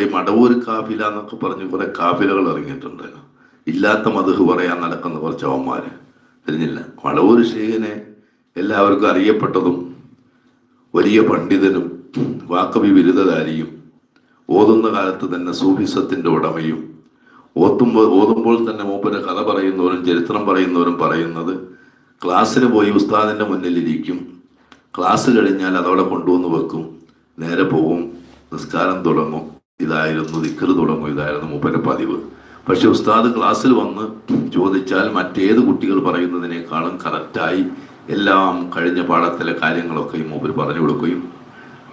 ഈ മടവൂർ കാഫില എന്നൊക്കെ പറഞ്ഞ് കുറെ കാഫിലകൾ ഇറങ്ങിയിട്ടുണ്ട്. ഇല്ലാത്ത മധുഹ് പറയാൻ നടക്കുന്ന കുറച്ച് അവന്മാർ തിരിഞ്ഞില്ല. മടവൂർ ഷെയ്ഖിനെ എല്ലാവർക്കും അറിയപ്പെട്ടതും വലിയ പണ്ഡിതനും വാക്കവി ബിരുദധാരിയും ഓതുന്ന കാലത്ത് തന്നെ സൂഫിസത്തിന്റെ ഉടമയും ഓത്തുമ്പോൾ ഓതുമ്പോൾ തന്നെ മൂപ്പര് കഥ പറയുന്നവരും ചരിത്രം പറയുന്നവരും പറയുന്നത് ക്ലാസ്സിൽ പോയി ഉസ്താദിന്റെ മുന്നിലിരിക്കും. ക്ലാസ് കഴിഞ്ഞാൽ അതവിടെ കൊണ്ടുവന്ന് വെക്കും. നേരെ പോവും നിസ്കാരം തുടങ്ങും. ഇതായിരുന്നു ദിക്കറ് തുടങ്ങും. ഇതായിരുന്നു മൂപ്പന്റെ പതിവ്. പക്ഷെ ഉസ്താദ് ക്ലാസ്സിൽ വന്ന് ചോദിച്ചാൽ മറ്റേത് കുട്ടികൾ പറയുന്നതിനേക്കാളും കറക്റ്റായി എല്ലാം കഴിഞ്ഞ പാഠത്തിലെ കാര്യങ്ങളൊക്കെ ഈ മൂപ്പര് പറഞ്ഞു കൊടുക്കുകയും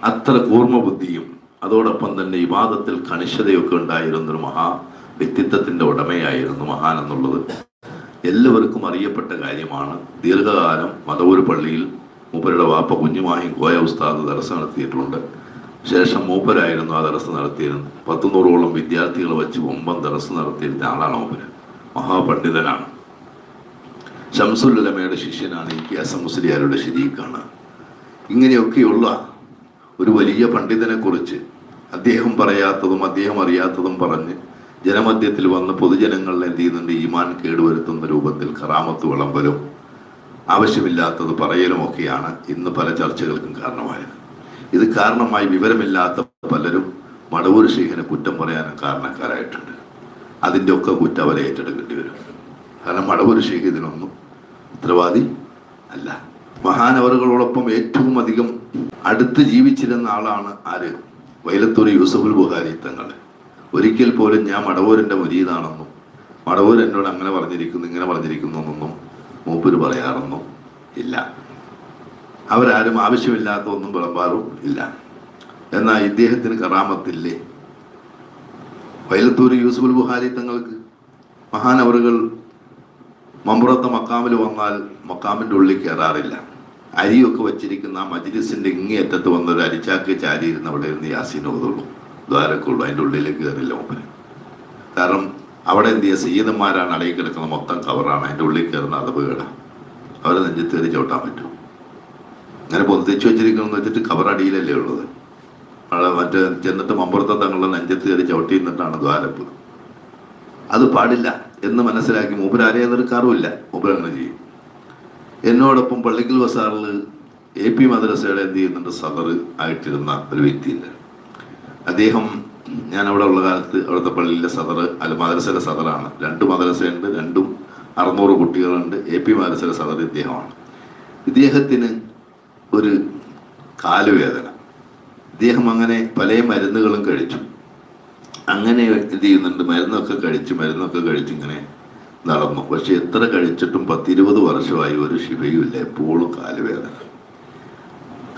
അത്ര കൂർമ്മ ബുദ്ധിയും അതോടൊപ്പം തന്നെ വിവാദത്തിൽ കണിശതയൊക്കെ ഉണ്ടായിരുന്നൊരു മഹാ വ്യക്തിത്വത്തിന്റെ ഉടമയായിരുന്നു മഹാൻ എന്നുള്ളത് എല്ലാവർക്കും അറിയപ്പെട്ട കാര്യമാണ്. ദീർഘകാലം മതവൂർ പള്ളിയിൽ മൂപ്പരുടെ വാപ്പ കുഞ്ഞുമായും കോയ ഉസ്താദ് ദർശനം നടത്തിയിട്ടുണ്ട്. ശേഷം മൂപ്പരായിരുന്നു ആ ദർശനം നടത്തിയിരുന്നത്. പത്തു നൂറോളം വിദ്യാർത്ഥികളെ വെച്ച് ഒമ്പം ദർശനം നടത്തിയിരുന്ന ആളാണ് മൂപ്പര്. മഹാപണ്ഡിതനാണ്. ഷംസുല്ലമയുടെ ശിഷ്യനാണ് ഈ കെ മുസ്ലിയാരുടെ ശരീക്കാണ് ഇങ്ങനെയൊക്കെയുള്ള ഒരു വലിയ പണ്ഡിതനെ കുറിച്ച് അദ്ദേഹം പറയാത്തതും അദ്ദേഹം അറിയാത്തതും പറഞ്ഞ് ജനമധ്യത്തിൽ വന്ന് പൊതുജനങ്ങളിൽ എന്ത് ചെയ്യുന്നുണ്ട്? ഈമാൻ കേടുവരുത്തുന്ന രൂപത്തിൽ കറാമത്ത് വിളമ്പലും ആവശ്യമില്ലാത്തത് പറയലുമൊക്കെയാണ് ഇന്ന് പല ചർച്ചകൾക്കും കാരണമായത്. ഇത് കാരണമായി വിവരമില്ലാത്ത പലരും മടവൂർ ശേഖരനെ കുറ്റം പറയാനും കാരണക്കാരായിട്ടുണ്ട്. അതിന്റെ ഒക്കെ കുറ്റം അവരെ ഏറ്റെടുക്കേണ്ടി വരും. കാരണം മടവൂർ ശേഖർ ഇതിനൊന്നും ഉത്തരവാദി അല്ല. മഹാനവറുകളോടൊപ്പം ഏറ്റവും അധികം അടുത്ത് ജീവിച്ചിരുന്ന ആളാണ് ആര്? വൈലത്തൂർ യൂസഫുൽ ബുഹാരി തങ്ങൾ. ഒരിക്കൽ പോലും ഞാൻ മടവൂരിന്റെ മുരീതാണെന്നും മടവൂർ എന്നോട് അങ്ങനെ പറഞ്ഞിരിക്കുന്നു ഇങ്ങനെ പറഞ്ഞിരിക്കുന്നു എന്നൊന്നും മൂപ്പര് പറയാറൊന്നും ഇല്ല. അവരാരും ആവശ്യമില്ലാത്ത ഒന്നും വിളമ്പാറും ഇല്ല. എന്നാൽ ഇദ്ദേഹത്തിന് കറാമത്തില്ലേ? വൈലത്തൂർ യൂസുഫുൽ ബുഹാരി തങ്ങൾക്ക് മഹാനവറുകൾ മമ്പുറത്തെ മക്കാമിൽ വന്നാൽ മക്കാമിന്റെ ഉള്ളിൽ കയറാറില്ല. അരിയൊക്കെ വച്ചിരിക്കുന്ന ആ മജ്ലിസിന്റെ ഇങ്ങേയറ്റത്ത് വന്നൊരു അരിച്ചാക്ക് ചാരിയിരുന്ന അവിടെ ഇരുന്ന് യാസീൻ ഓതുള്ളൂ. ദ്വാരക്കുള്ളൂ അതിന്റെ ഉള്ളിലേക്ക് കയറില്ല മൂപ്പന് കാരണം അവിടെ എന്ത് ചെയ്യുക? സീതന്മാരാണ് അടയിൽ കിടക്കുന്ന മൊത്തം കവറാണ്. അതിന്റെ ഉള്ളിൽ കയറുന്ന അതപകട. അവരെ നെഞ്ചത്തേറി ചവിട്ടാൻ പറ്റും. അങ്ങനെ പൊന്തിച്ചു വെച്ചിരിക്കണമെന്ന് വെച്ചിട്ട് കവർ അടിയിലല്ലേ ഉള്ളത്. മറ്റേ ചെന്നിട്ട് മമ്പുറത്തെ തങ്ങളുടെ നെഞ്ചത്ത് കയറി ചവിട്ടി നിന്നിട്ടാണ് ദ്വാരപ്പ്. അത് പാടില്ല എന്ന് മനസ്സിലാക്കി മൂപ്പരാരെ എതിർക്കാറുമില്ല മൂപ്പർ അങ്ങനെ ചെയ്യും. എന്നോടൊപ്പം പള്ളിക്കൽ ബസാറിൽ എ പി മദ്രസയുടെ എന്ത് ചെയ്യുന്നുണ്ട്? സദർ ആയിട്ടിരുന്ന ഒരു വ്യക്തിയുണ്ട്. അദ്ദേഹം ഞാൻ അവിടെ ഉള്ള കാലത്ത് അവിടുത്തെ പള്ളിയിലെ സദർ അല്ല മദ്രസയുടെ സദറാണ്. രണ്ട് മദ്രസയുണ്ട് രണ്ടും അറുന്നൂറ് കുട്ടികളുണ്ട്. എ പി മദ്രസയുടെ സദർ ഇദ്ദേഹമാണ്. ഇദ്ദേഹത്തിന് ഒരു കാലുവേദന. ഇദ്ദേഹം അങ്ങനെ പല മരുന്നുകളും കഴിച്ചു. അങ്ങനെ എന്ത് ചെയ്യുന്നുണ്ട്. മരുന്നൊക്കെ കഴിച്ച് മരുന്നൊക്കെ കഴിച്ച് ഇങ്ങനെ നടന്നു. പക്ഷെ എത്ര കഴിച്ചിട്ടും പത്തിരുപത് വർഷമായി ഒരു ശിവയുമില്ല എപ്പോഴും കാലുവേദന.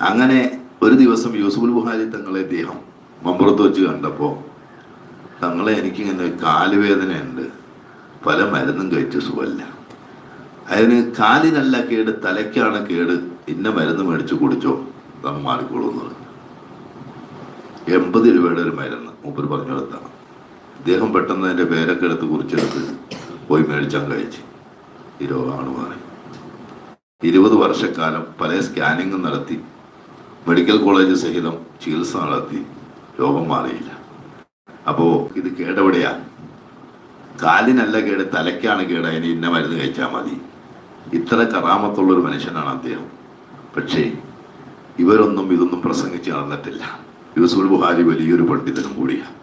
അങ്ങനെ ഒരു ദിവസം യൂസുഫുൽ ബുഹാരി തങ്ങളെ ഇദ്ദേഹം മമ്പുറത്ത് വെച്ച് കണ്ടപ്പോൾ തങ്ങളെ എനിക്കിങ്ങനെ കാലുവേദനയുണ്ട്. പല മരുന്നും കഴിച്ച് സുഖമല്ല. അതിന് കാലിനല്ല കേട് തലയ്ക്കാണ് കേട് ഇന്ന മരുന്ന് മേടിച്ച് കുടിച്ചോ? തങ്ങ് മാറിക്കോളൂ എന്ന് പറഞ്ഞു. എൺപത് രൂപയുടെ ഒരു മരുന്ന് മൂപ്പർ പറഞ്ഞു കൊടുത്താണ് ഇദ്ദേഹം പെട്ടെന്ന് അതിന്റെ പേരൊക്കെ എടുത്ത് കുറിച്ചെടുത്ത് പോയി മേടിച്ചാൽ കഴിച്ച്. ഈ രോഗമാണ് മാറി. ഇരുപത് വർഷക്കാലം പല സ്കാനിങ്ങും നടത്തി മെഡിക്കൽ കോളേജ് സഹിതം ചികിത്സ നടത്തി രോഗം മാറിയില്ല. അപ്പോൾ ഇത് കേടെവിടെയാ? കാലിനല്ല കേട് തലയ്ക്കാണ് കേട് അതിന് ഇന്ന മരുന്ന് കഴിച്ചാൽ മതി. ഇത്ര കറാമത്തുള്ളൊരു മനുഷ്യനാണ് അദ്ദേഹം. പക്ഷേ ഇവരൊന്നും ഇതൊന്നും പ്രസംഗിച്ച് നടന്നിട്ടില്ല. യൂസുൽ ബുഹാരി വലിയൊരു പണ്ഡിതനും കൂടിയാണ്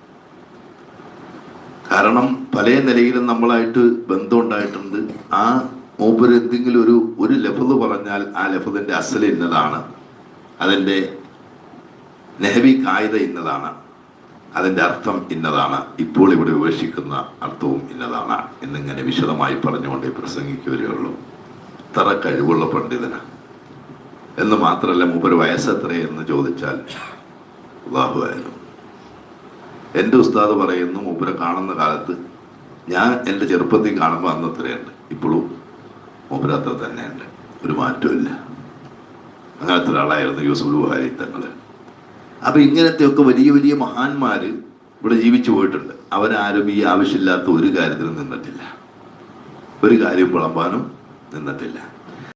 കാരണം പല നിലയിലും നമ്മളായിട്ട് ബന്ധമുണ്ടായിട്ടുണ്ട്. ആ മൂപ്പര് എന്തെങ്കിലും ഒരു ഒരു ലഫത് പറഞ്ഞാൽ ആ ലഫതിന്റെ അസൽ ഇന്നതാണ്. അതിന്റെ നെഹബി കായിക ഇന്നതാണ്. അതിന്റെ അർത്ഥം ഇന്നതാണ്. ഇപ്പോൾ ഇവിടെ ഉപേക്ഷിക്കുന്ന അർത്ഥവും ഇന്നതാണ് എന്നിങ്ങനെ വിശദമായി പറഞ്ഞുകൊണ്ടേ പ്രസംഗിക്കുകയുള്ളൂ. ഇത്ര കഴിവുള്ള പണ്ഡിതന. എന്ന് മാത്രമല്ല മൂപ്പര് വയസ്സെത്രയെന്ന് ചോദിച്ചാൽ അള്ളാഹുവായിരുന്നു എന്റെ ഉസ്താദ് പറയുന്നു മൂപ്പരെ കാണുന്ന കാലത്ത് ഞാൻ എന്റെ ചെറുപ്പത്തിൽ കാണുമ്പോൾ അന്ന് അത്രയുണ്ട്. ഇപ്പോഴും മൂപ്പര അത്ര തന്നെയുണ്ട്. ഒരു മാറ്റമില്ല അങ്ങനത്തെ ഒരാളായിരുന്നു യൂസുഫ് ബുഹാരി തങ്ങൾ അപ്പൊ ഇങ്ങനത്തെയൊക്കെ വലിയ വലിയ മഹാന്മാർ ഇവിടെ ജീവിച്ചു പോയിട്ടുണ്ട്. അവരാരും ഈ ആവശ്യമില്ലാത്ത ഒരു കാര്യത്തിനും നിന്നിട്ടില്ല. ഒരു കാര്യം വിളമ്പാനും നിന്നിട്ടില്ല.